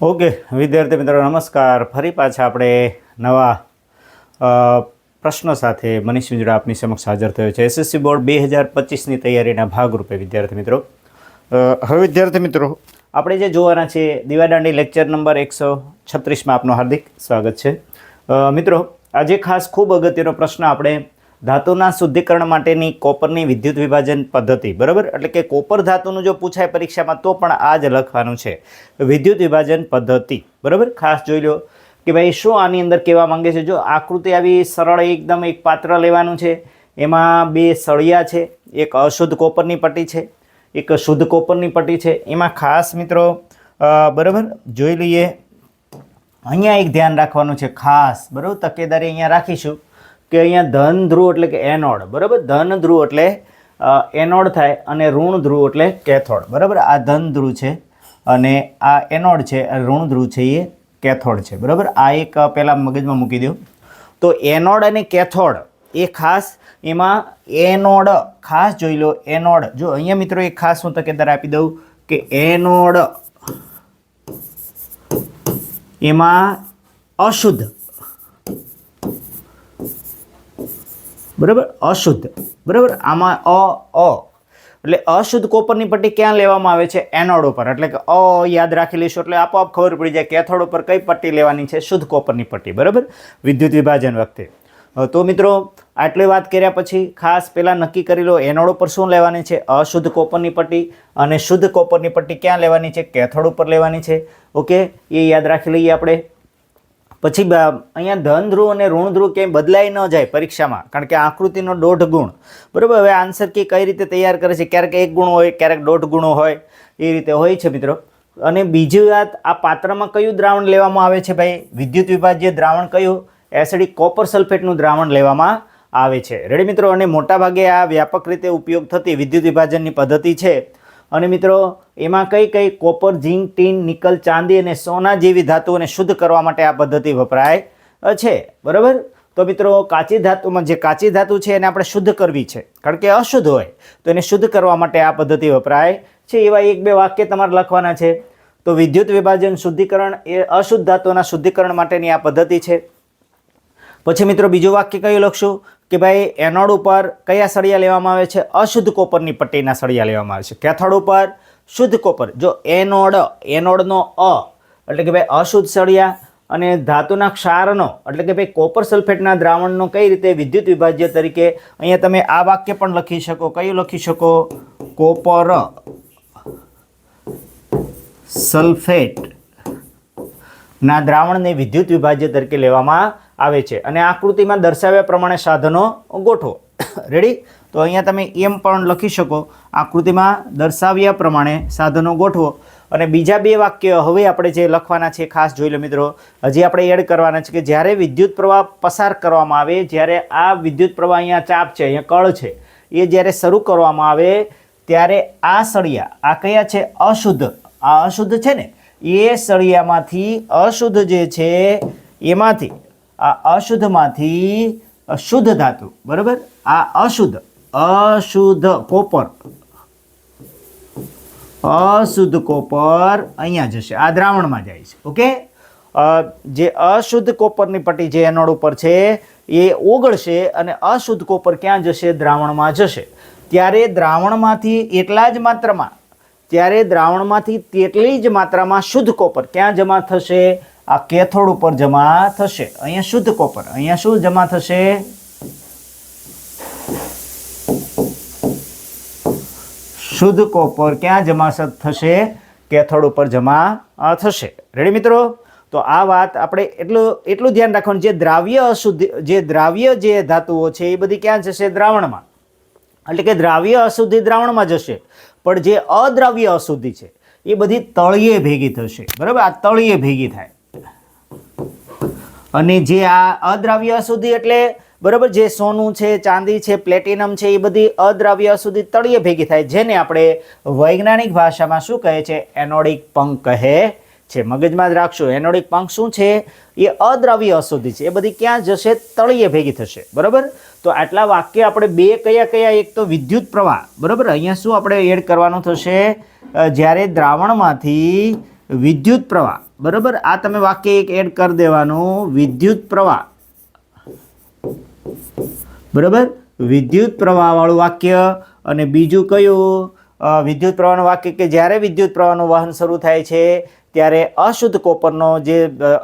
Okay, વિદ્યાર્થી મિત્રો, નમસ્કાર. ફરી પાછા આપણે નવા પ્રશ્નો સાથે મનીષ વિજડા આપની સમક્ષ હાજર થયો છે. એસએસસી બોર્ડ બે હજાર પચીસની તૈયારીના ભાગરૂપે, વિદ્યાર્થી મિત્રો. હવે વિદ્યાર્થી મિત્રો, આપણે જે જોવાના છે, દીવાદાંડી લેક્ચર નંબર એકસો છત્રીસમાં આપનું હાર્દિક સ્વાગત છે. મિત્રો, આજે ખાસ ખૂબ અગત્યનો પ્રશ્ન આપણે ધાતુના શુદ્ધિકરણ માટેની કોપરની વિદ્યુત વિભાજન પદ્ધતિ, બરાબર? એટલે કે કોપર ધાતુનું જો પૂછાય પરીક્ષામાં, તો પણ આ જ લખવાનું છે. વિદ્યુત વિભાજન પદ્ધતિ, બરાબર? ખાસ જોઈ લો કે ભાઈ, શું આની અંદર કહેવા માંગે છે? જો આકૃતિ આવી સરળ એકદમ એક પાત્ર લેવાનું છે, એમાં બે સળિયા છે, એક અશુદ્ધ કોપરની પટ્ટી છે, એક શુદ્ધ કોપરની પટ્ટી છે. એમાં ખાસ મિત્રો બરાબર? જોઈ લઈએ. અહીંયા એક ધ્યાન રાખવાનું છે, ખાસ, બરાબર? તકેદારી અહીંયા રાખીશું. કે અહીંયા ધન ધ્રુવ એટલે કે એનોડ, બરાબર? ધન ધ્રુવ એટલે એનોડ થાય અને ઋણ ધ્રુવ એટલે કેથોડ, બરાબર? આ ધન ધ્રુવ છે અને આ એનોડ છે ઋણ ધ્રુવ છે એ કેથોડ છે, બરાબર? આ એક પહેલાં મગજમાં મૂકી દો તો એનોડ અને કેથોડ, એ ખાસ એમાં એનોડ, ખાસ જોઈ લો, એનોડ. જો અહીંયા મિત્રો એક ખાસ હું તકેદાર આપી દઉં કે એનોડ એમાં અશુદ્ધ બરાબર? અશુદ્ધ. બરાબર? આમાં અ અ. એટલે અશુદ્ધ કોપરની પટ્ટી ક્યાં લેવામાં આવે છે? એનોડ ઉપર. એટલે કે અ યાદ રાખી લઈશું. એટલે આપોઆપ ખબર પડી જાય કેથોડ ઉપર કઈ પટ્ટી લેવાની છે? શુદ્ધ કોપરની પટ્ટી. બરાબર? વિદ્યુત વિભાજન વખતે. તો મિત્રો, આટલી વાત કર્યા પછી ખાસ પહેલાં નક્કી કરી લો, એનોડ ઉપર શું લેવાની છે? અશુદ્ધ કોપરની પટ્ટી અને શુદ્ધ કોપરની પટ્ટી ક્યાં લેવાની છે? કેથોડ ઉપર લેવાની છે. ઓકે? એ યાદ રાખી લઈએ આપણે. પછી અહીંયા ધન ધ્રુવ અને ઋણ ધ્રુવ ક્યાંય બદલાઈ ન જાય પરીક્ષામાં, કારણ કે આકૃતિનો દોઢ ગુણ. બરાબર? હવે આન્સર કી કઈ રીતે તૈયાર કરે છે? ક્યારેક એક ગુણ હોય, ક્યારેક દોઢ ગુણો હોય, એ રીતે હોય છે મિત્રો. અને બીજી વાત, આ પાત્રમાં કયું દ્રાવણ લેવામાં આવે છે ભાઈ? વિદ્યુત વિભાજ્ય દ્રાવણ કયું? એસિડિક કોપર સલ્ફેટનું દ્રાવણ લેવામાં આવે છે. રેડી મિત્રો? અને મોટાભાગે આ વ્યાપક રીતે ઉપયોગ થતી વિદ્યુત વિભાજનની પદ્ધતિ છે. અને મિત્રો એમાં કઈ કઈ કોપર, ઝીંક, ટીન, નિકલ, ચાંદી અને સોના જેવી ધાતુઓને શુદ્ધ કરવા માટે આ પદ્ધતિ વપરાય છે. બરાબર? તો મિત્રો, કાચી ધાતુમાં જે કાચી ધાતુ છે એને આપણે શુદ્ધ કરવી છે. કારણ કે અશુદ્ધ હોય, તો એને શુદ્ધ કરવા માટે આ પદ્ધતિ વપરાય છે. એવા એક બે વાક્ય તમારે લખવાના છે. તો વિદ્યુત વિભાજન શુદ્ધિકરણ એ અશુદ્ધ ધાતુના શુદ્ધિકરણ માટેની આ પદ્ધતિ છે. પછી મિત્રો, બીજું વાક્ય કયું લખશું? કે ભાઈ, એનોડ ઉપર કયા સળિયા લેવામાં આવે છે? અશુદ્ધ કોપરની પટ્ટીના સળિયા લેવામાં આવે છે. કેથોડ ઉપર શુદ્ધ કોપર. જો એનોડ, એનોડનો અ, એટલે કે ભાઈ અશુદ્ધ સળિયા અને ધાતુના ક્ષારનો, એટલે કે ભાઈ કોપર સલ્ફેટના દ્રાવણનો કઈ રીતે વિદ્યુત વિભાજ્ય તરીકે અહીંયા તમે આ વાક્ય પણ લખી શકો. કયું લખી શકો? કોપર સલ્ફેટ ના દ્રાવણને વિદ્યુત વિભાજ્ય તરીકે લેવામાં આવે છે. અને આકૃતિમાં દર્શાવ્યા પ્રમાણે સાધનો ગોઠવો. રેડી તો અહીંયા તમે એમ પણ લખી શકો, આકૃતિમાં દર્શાવ્યા પ્રમાણે સાધનો ગોઠવો. અને બીજા બે વાક્ય હવે આપણે જે લખવાના છે, ખાસ જોઈ લો મિત્રો. હજી આપણે એડ કરવાના છે કે જ્યારે વિદ્યુત પ્રવાહ પસાર કરવામાં આવે, જ્યારે આ વિદ્યુત પ્રવાહ અહીંયા ચાપ છે, અહીંયા કળ છે, એ જ્યારે શરૂ કરવામાં આવે, ત્યારે આ સળિયા, આ કયા છે? અશુદ્ધ. આ અશુદ્ધ છે ને? એ સળિયામાંથી અશુદ્ધ જે છે, એમાંથી, આ અશુદ્ધમાંથી શુદ્ધ ધાતુ. બરાબર? આ અશુદ્ધ. અશુદ્ધ કોપર. અશુદ્ધ કોપર અહીંયા જશે. આ દ્રાવણમાં જાય છે. ઓકે? જે અશુદ્ધ કોપરની પટ્ટી જે એનોડ ઉપર છે, એ ઓગળશે અને અશુદ્ધ કોપર ક્યાં જશે? દ્રાવણમાં જશે. ત્યારે દ્રાવણમાંથી એટલા જ માત્રામાં, ત્યારે દ્રાવણમાંથી તેટલી જ માત્રામાં શુદ્ધ કોપર ક્યાં જમા થશે? આ કેથોડ ઉપર જમા થશે. અહીંયા શુદ્ધ કોપર. અહીંયા શું જમા થશે? શુદ્ધ કોપર ક્યાં જમાસદ થશે? કેથોડ ઉપર જમા થશે. રેડી મિત્રો? તો આ વાત આપણે એટલું એટલું ધ્યાન રાખવાનું. જે દ્રાવ્ય અશુદ્ધ, જે દ્રાવ્ય જે ધાતુઓ છે, એ બધી ક્યાં જશે? દ્રાવણમાં. એટલે કે દ્રાવ્ય અશુદ્ધિ દ્રાવણમાં જશે. પણ જે અદ્રાવ્ય અશુદ્ધિ છે, એ બધી તળિયે ભેગી થશે. બરાબર? આ તળિયે ભેગી થાય. અને જે આ અદ્રાવ્ય અશુદ્ધિ એટલે બરાબર? જે સોનું છે, ચાંદી છે, પ્લેટિનમ છે, એ બધી અદ્રાવ્ય અશુદ્ધિ તળિયે ભેગી થાય, જેને આપણે વૈજ્ઞાનિક ભાષામાં શું કહે છે? એનોડિક પંખ કહે છે. મગજમાં જ રાખશો, એનોડિક પંખ શું છે? એ અદ્રાવ્ય અશુદ્ધિ છે. એ બધી ક્યાં જશે? તળિયે ભેગી થશે. બરાબર? તો આટલા વાક્ય આપણે બે કયા કયા? એક તો વિદ્યુત પ્રવાહ. બરાબર? અહીંયા શું આપણે એડ કરવાનું થશે? જ્યારે દ્રાવણમાંથી વિદ્યુત પ્રવાહ. બરાબર? આ તમે વાક્ય એક એડ કરી દેવાનું. વિદ્યુત પ્રવાહ. બરાબર? વિદ્યુત પ્રવાહવાળું વાક્ય અને બીજું કયું? વિદ્યુત પ્રવાહનું વાક્ય કે જ્યારે વિદ્યુત પ્રવાહનું વહન શરૂ થાય છે, ત્યારે અશુદ્ધ કોપરનો જે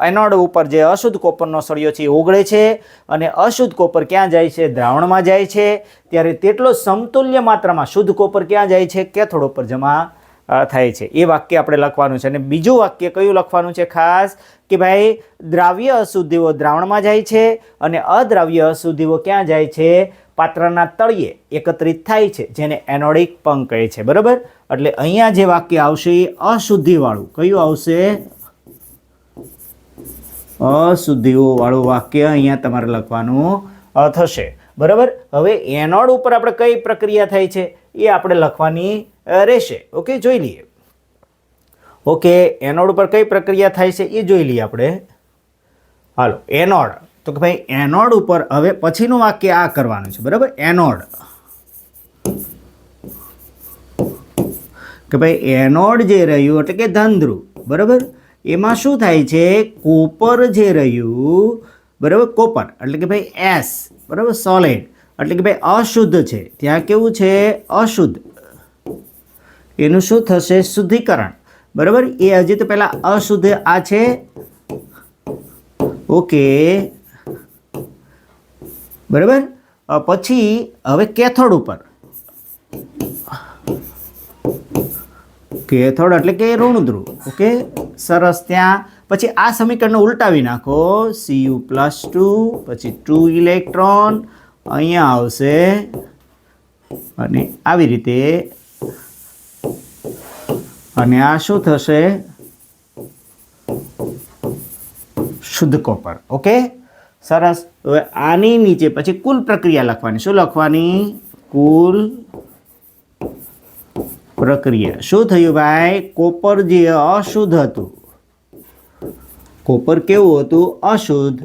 એનોડ ઉપર જે અશુદ્ધ કોપરનો સળિયો છે એ ઓગળે છે અને અશુદ્ધ કોપર ક્યાં જાય છે? દ્રાવણમાં જાય છે. ત્યારે તેટલો સમતુલ્ય માત્રામાં શુદ્ધ કોપર ક્યાં જાય છે? કેથોડ ઉપર જમા થાય છે. એ વાક્ય આપણે લખવાનું છે. અને બીજું વાક્ય કયું લખવાનું છે ખાસ? કે ભાઈ, દ્રાવ્ય અશુદ્ધિઓ દ્રાવણમાં જાય છે અને અદ્રાવ્ય અશુદ્ધિઓ ક્યાં જાય છે? પાત્રના તળિયે એકત્રિત થાય છે, જેને એનોડિક પંક કહે છે. બરાબર? એટલે અહીંયા જે વાક્ય આવશે એ અશુદ્ધિવાળું. કયું આવશે? અશુદ્ધિઓ વાળું વાક્ય અહીંયા તમારે લખવાનું થશે. બરાબર? હવે એનોડ ઉપર આપણે કઈ પ્રક્રિયા થાય છે? એ આપણે લખવાની રહેશે. ઓકે, જોઈ લઈએ. ઓકે, એનોડ ઉપર કઈ પ્રક્રિયા થાય છે એ જોઈ લઈએ આપણે. હાલો, એનોડ. તો કે ભાઈ, એનોડ ઉપર હવે પછીનું વાક્ય આ કરવાનું છે, બરાબર? એનોડ. કે ભાઈ, એનોડ જે રહ્યું, એટલે કે ધનધ્રુવ બરાબર? એમાં શું થાય છે? કોપર જે રહ્યું, બરાબર? કોપર. એટલે કે ભાઈ, એસ, બરાબર? સોલિડ. એટલે કે ભાઈ, અશુદ્ધ છે. ત્યાં કેવું છે? અશુદ્ધ. એનું શું થશે? શુદ્ધિકરણ. બરાબર? એ હજી તો પહેલાં અશુદ્ધ આ છે. ઓકે. બરાબર? પછી હવે કેથોડ ઉપર. કેથોડ એટલે કે ઋણધ્રુવ ઓકે? સરસ. ત્યાં. પછી આ સમીકરણને ઉલટાવી નાખો. સીયુ પ્લસ ટુ પછી ટુ ઇલેક્ટ્રોન અહીંયા આવશે. અને આવી રીતે અને આ શું થશે? શુદ્ધ કોપર. ઓકે સરસ. હવે આની નીચે પછી કુલ પ્રક્રિયા લખવાની. શું લખવાની? કુલ પ્રક્રિયા. શું થયું ભાઈ? કોપર જે અશુદ્ધ હતું. કોપર કેવું હતું? અશુદ્ધ.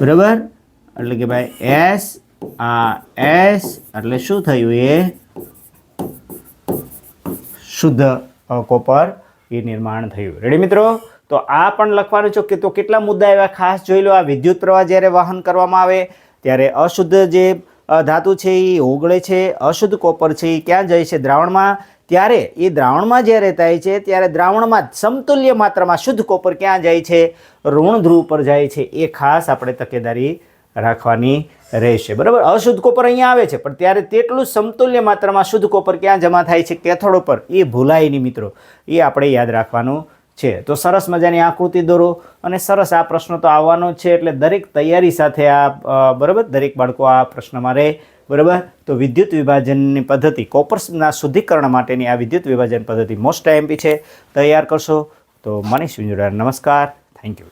બરાબર? એટલે કે ભાઈ એસ આ એસ એટલે શું થયું એ? શુદ્ધ કોપર એ નિર્માણ થયું. રેડી મિત્રો? તો આ પણ લખવાનું છે કે તો કેટલા મુદ્દા એવા ખાસ જોઈ લો. આ વિદ્યુત પ્રવાહ જ્યારે વહન કરવામાં આવે, ત્યારે અશુદ્ધ જે ધાતુ છે એ ઓગળે છે, અશુદ્ધ કોપર છે એ ક્યાં જાય છે? દ્રાવણમાં. ત્યારે એ દ્રાવણમાં જ્યારે થાય છે, ત્યારે દ્રાવણમાં સમતુલ્ય માત્રામાં શુદ્ધ કોપર ક્યાં જાય છે? ઋણ ધ્રુવ પર જાય છે. એ ખાસ આપણે તકેદારી રાખવાની રહેશે. બરાબર? અશુદ્ધ કોપર અહીંયા આવે છે, પણ ત્યારે તેટલું સમતુલ્ય માત્રામાં શુદ્ધ કોપર ક્યાં જમા થાય છે? કેથોડ ઉપર. એ ભૂલાય નહીં મિત્રો. એ આપણે યાદ રાખવાનું છે. તો સરસ મજાની આકૃતિ દોરો અને સરસ આ પ્રશ્ન તો આવવાનો છે, એટલે દરેક તૈયારી સાથે આ બરાબર? દરેક બાળકો આ પ્રશ્નમાં રહે, બરાબર? તો વિદ્યુત વિભાજનની પદ્ધતિ, કોપર્સના શુદ્ધિકરણ માટેની આ વિદ્યુત વિભાજન પદ્ધતિ મોસ્ટ એમપી છે. તૈયાર કરશો તો મનીષ વિંજોડા, નમસ્કાર. Thank you